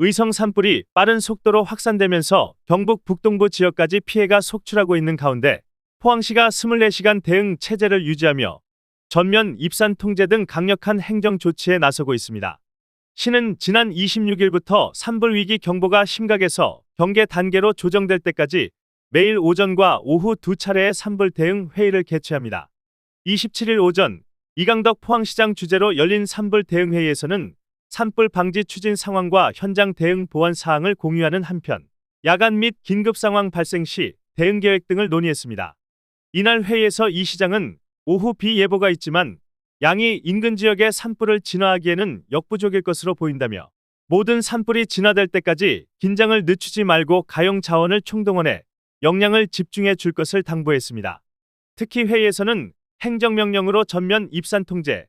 의성 산불이 빠른 속도로 확산되면서 경북 북동부 지역까지 피해가 속출하고 있는 가운데 포항시가 24시간 대응 체제를 유지하며 전면 입산 통제 등 강력한 행정 조치에 나서고 있습니다. 시는 지난 26일부터 산불 위기 경보가 심각해서 경계 단계로 조정될 때까지 매일 오전과 오후 두 차례의 산불 대응 회의를 개최합니다. 27일 오전 이강덕 포항시장 주재로 열린 산불 대응 회의에서는 산불 방지 추진 상황과 현장 대응 보완 사항을 공유하는 한편 야간 및 긴급 상황 발생 시 대응 계획 등을 논의했습니다. 이날 회의에서 이 시장은 오후 비 예보가 있지만 양이 인근 지역의 산불을 진화하기에는 역부족일 것으로 보인다며 모든 산불이 진화될 때까지 긴장을 늦추지 말고 가용 자원을 총동원해 역량을 집중해 줄 것을 당부했습니다. 특히 회의에서는 행정명령으로 전면 입산 통제,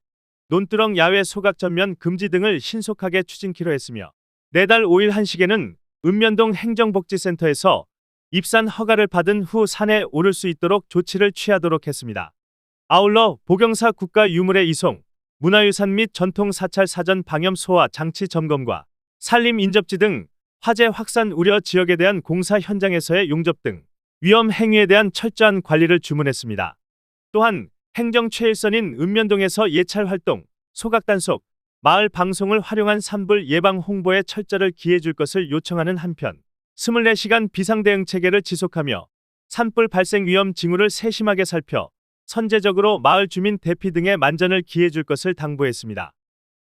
논두렁 야외 소각 전면 금지 등을 신속하게 추진키로 했으며 내달 5일 1시에는 읍면동 행정복지센터에서 입산 허가를 받은 후 산에 오를 수 있도록 조치를 취하도록 했습니다. 아울러 보경사 국가 유물의 이송, 문화유산 및 전통 사찰 사전 방염 소화 장치 점검과 산림 인접지 등 화재 확산 우려 지역에 대한 공사 현장에서의 용접 등 위험 행위에 대한 철저한 관리를 주문했습니다. 또한 행정 최일선인 읍면동에서 예찰 활동, 소각 단속, 마을 방송을 활용한 산불 예방 홍보에 철저를 기해 줄 것을 요청하는 한편 24시간 비상대응 체계를 지속하며 산불 발생 위험 징후를 세심하게 살펴 선제적으로 마을 주민 대피 등의 만전을 기해 줄 것을 당부했습니다.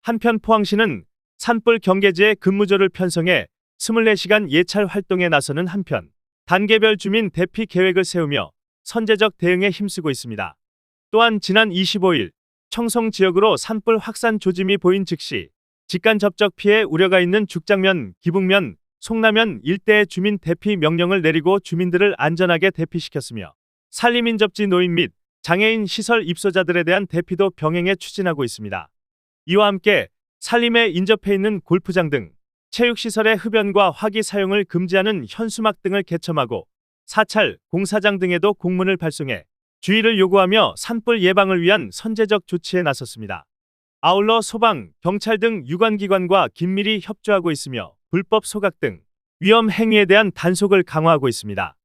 한편 포항시는 산불 경계지에 근무조를 편성해 24시간 예찰 활동에 나서는 한편 단계별 주민 대피 계획을 세우며 선제적 대응에 힘쓰고 있습니다. 또한 지난 25일 청송 지역으로 산불 확산 조짐이 보인 즉시 직간 접촉 피해 우려가 있는 죽장면, 기북면, 송라면 일대의 주민 대피 명령을 내리고 주민들을 안전하게 대피시켰으며 산림인 접지 노인 및 장애인 시설 입소자들에 대한 대피도 병행해 추진하고 있습니다. 이와 함께 산림에 인접해 있는 골프장 등 체육시설의 흡연과 화기 사용을 금지하는 현수막 등을 개첨하고 사찰, 공사장 등에도 공문을 발송해 주의를 요구하며 산불 예방을 위한 선제적 조치에 나섰습니다. 아울러 소방, 경찰 등 유관기관과 긴밀히 협조하고 있으며 불법 소각 등 위험 행위에 대한 단속을 강화하고 있습니다.